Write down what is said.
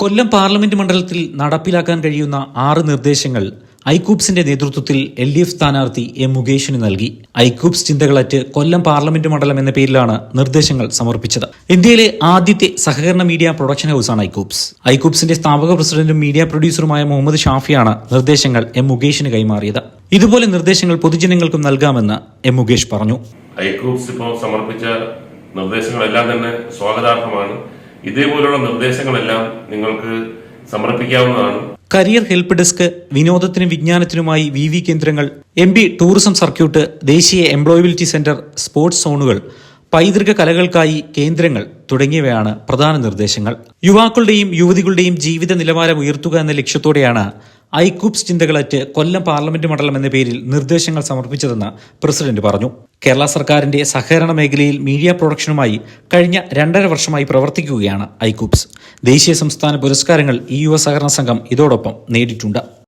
കൊല്ലം parliament മണ്ഡലത്തിൽ നടപ്പിലാക്കാൻ കഴിയുന്ന ആറ് നിർദ്ദേശങ്ങൾ ഐക്യൂബ്സിന്റെ നേതൃത്വത്തിൽ എൽ ഡി എഫ് സ്ഥാനാർത്ഥി എം മുകേഷിന് നൽകി. ഐക്യൂബ്സ് ചിന്തകളറ്റ് കൊല്ലം പാർലമെന്റ് മണ്ഡലം എന്ന പേരിലാണ് നിർദ്ദേശങ്ങൾ സമർപ്പിച്ചത്. ഇന്ത്യയിലെ ആദ്യത്തെ സഹകരണ മീഡിയ പ്രൊഡക്ഷൻ ഹൌസാണ് ഐക്യൂബ്സ് ഐക്യൂബ്സിന്റെ സ്ഥാപക പ്രസിഡന്റും മീഡിയ പ്രൊഡ്യൂസറുമായ മുഹമ്മദ് ഷാഫിയാണ് നിർദ്ദേശങ്ങൾ എം മുകേഷിന് കൈമാറിയത്. ഇതുപോലെ നിർദ്ദേശങ്ങൾ പൊതുജനങ്ങൾക്കും നൽകാമെന്ന് എം മുകേഷ് പറഞ്ഞു. ഐക്യൂബ്സ് ഇപ്പോൾ സമർപ്പിച്ച നിർദ്ദേശങ്ങളെല്ലാം തന്നെ സ്വാഗതാർഹമാണ്. ഇതേപോലുള്ള നിർദ്ദേശങ്ങളെല്ലാം നിങ്ങൾക്ക് സമർപ്പിക്കാവുന്നതാണ്. കരിയർ ഹെൽപ്പ് ഡെസ്ക് വിനോദത്തിനും വിജ്ഞാനത്തിനുമായി വി വി കേന്ദ്രങ്ങൾ. എം ബി ടൂറിസം സർക്യൂട്ട് ദേശീയ എംപ്ലോയബിലിറ്റി സെന്റർ സ്പോർട്സ് സോണുകൾ പൈതൃക കലകൾക്കായി കേന്ദ്രങ്ങൾ തുടങ്ങിയവയാണ് പ്രധാന നിർദ്ദേശങ്ങൾ. യുവാക്കളുടെയും യുവതികളുടെയും ജീവിത നിലവാരം ഉയർത്തുക എന്ന ലക്ഷ്യത്തോടെയാണ് ഐക്യൂബ്സ് ചിന്തകളറ്റ് കൊല്ലം പാർലമെന്റ് മണ്ഡലം എന്ന പേരിൽ നിർദ്ദേശങ്ങൾ സമർപ്പിച്ചതെന്ന് പ്രസിഡന്റ് പറഞ്ഞു. കേരള സർക്കാരിന്റെ സഹകരണ മേഖലയിൽ മീഡിയ പ്രൊഡക്ഷനുമായി കഴിഞ്ഞ രണ്ടര വർഷമായി പ്രവർത്തിക്കുകയാണ് ഐക്യൂബ്സ് ദേശീയ സംസ്ഥാന പുരസ്കാരങ്ങൾ ഈ യുവ സഹകരണ സംഘം ഇതോടൊപ്പം നേടിയിട്ടുണ്ട്.